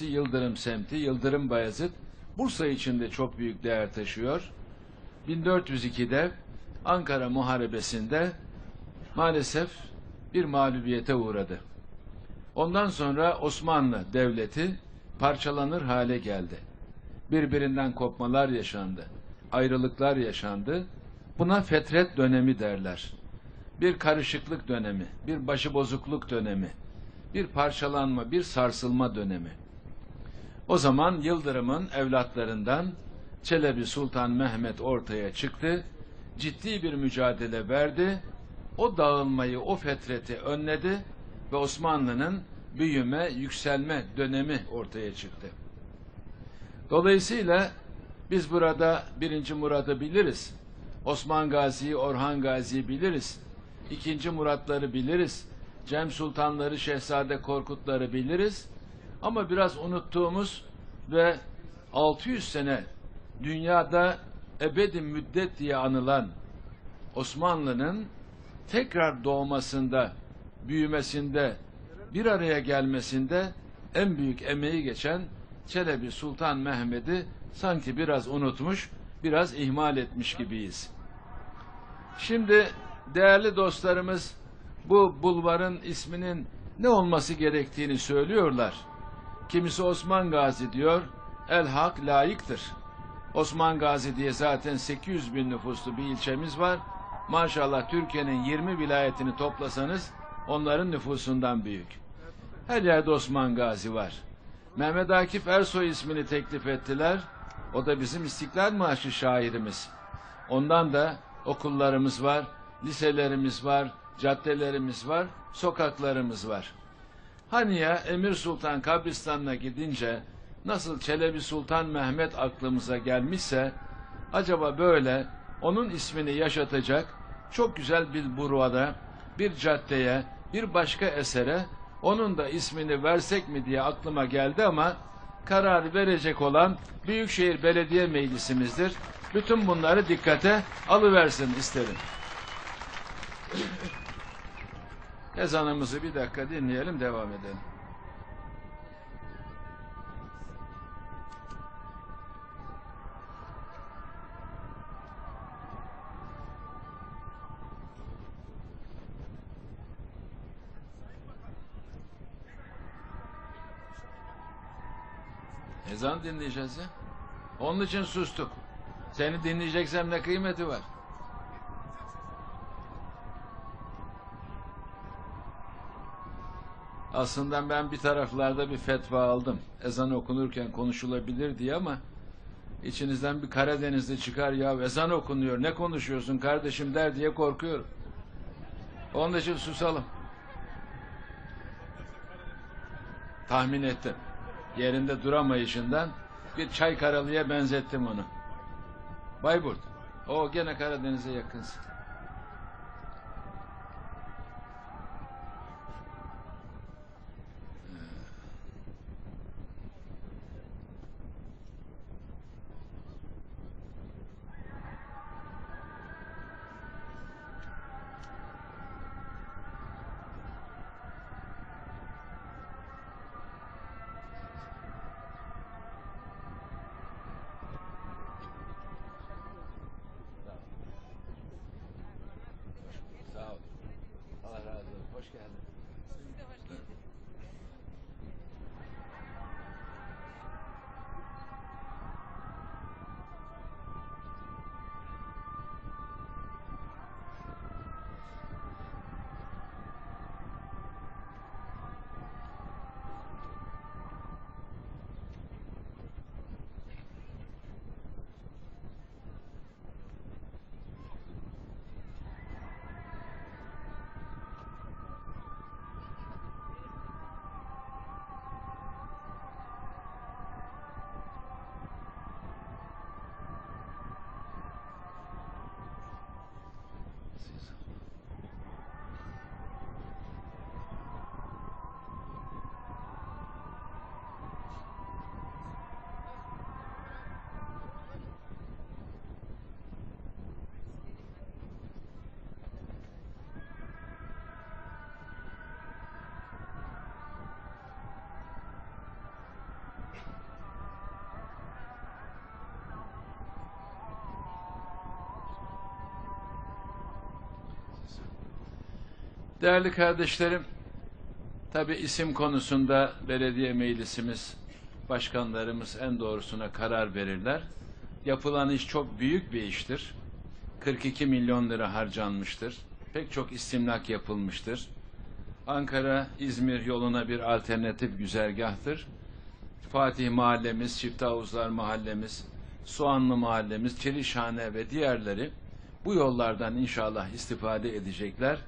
Yıldırım semti, Yıldırım Bayezid Bursa için de çok büyük değer taşıyor. 1402'de Ankara Muharebesi'nde maalesef bir mağlubiyete uğradı. Ondan sonra Osmanlı Devleti parçalanır hale geldi. Birbirinden kopmalar yaşandı. Ayrılıklar yaşandı. Buna fetret dönemi derler. Bir karışıklık dönemi, bir başıbozukluk dönemi, bir parçalanma, bir sarsılma dönemi. O zaman Yıldırım'ın evlatlarından Çelebi Sultan Mehmet ortaya çıktı. Ciddi bir mücadele verdi. O dağılmayı, o fetreti önledi ve Osmanlı'nın büyüme, yükselme dönemi ortaya çıktı. Dolayısıyla biz burada birinci Murad'ı biliriz. Osman Gazi'yi, Orhan Gazi'yi biliriz. İkinci Muratları biliriz. Cem Sultanları, Şehzade Korkutları biliriz. Ama biraz unuttuğumuz ve 600 sene dünyada ebedi müddet diye anılan Osmanlı'nın tekrar doğmasında, büyümesinde, bir araya gelmesinde en büyük emeği geçen Çelebi Sultan Mehmet'i sanki biraz unutmuş, biraz ihmal etmiş gibiyiz. Şimdi değerli dostlarımız bu bulvarın isminin ne olması gerektiğini söylüyorlar. Kimisi Osman Gazi diyor, El Hak layıktır. Osman Gazi diye zaten 800 bin nüfuslu bir ilçemiz var. Maşallah Türkiye'nin 20 vilayetini toplasanız onların nüfusundan büyük. Her yerde Osman Gazi var. Mehmet Akif Ersoy ismini teklif ettiler. O da bizim İstiklal Marşı şairimiz. Ondan da okullarımız var, liselerimiz var, caddelerimiz var, sokaklarımız var. Hani ya Emir Sultan kabristanına gidince nasıl Çelebi Sultan Mehmet aklımıza gelmişse acaba böyle onun ismini yaşatacak çok güzel bir burvada, bir caddeye, bir başka esere onun da ismini versek mi diye aklıma geldi ama karar verecek olan Büyükşehir Belediye Meclisimizdir. Bütün bunları dikkate alıversin isterim. Ezanımızı bir dakika dinleyelim, devam edelim. Ezan dinleyeceğiz ya. Onun için sustuk. Seni dinleyeceksem ne kıymeti var? Aslında ben bir taraflarda bir fetva aldım. Ezan okunurken konuşulabilir diye ama içinizden bir Karadenizli çıkar ya ezan okunuyor ne konuşuyorsun kardeşim der diye korkuyorum. Onun için susalım. Tahmin ettim. Yerinde duramayışından bir çay karalıya benzettim onu. Bayburt. O gene Karadeniz'e yakınsın. geldin. Değerli kardeşlerim, tabi isim konusunda belediye meclisimiz, başkanlarımız en doğrusuna karar verirler. Yapılan iş çok büyük bir iştir. 42 milyon lira harcanmıştır. Pek çok istimlak yapılmıştır. Ankara-İzmir yoluna bir alternatif güzergahtır. Fatih Mahallemiz, Çift Havuzlar Mahallemiz, Soğanlı Mahallemiz, Çelişhane ve diğerleri bu yollardan inşallah istifade edecekler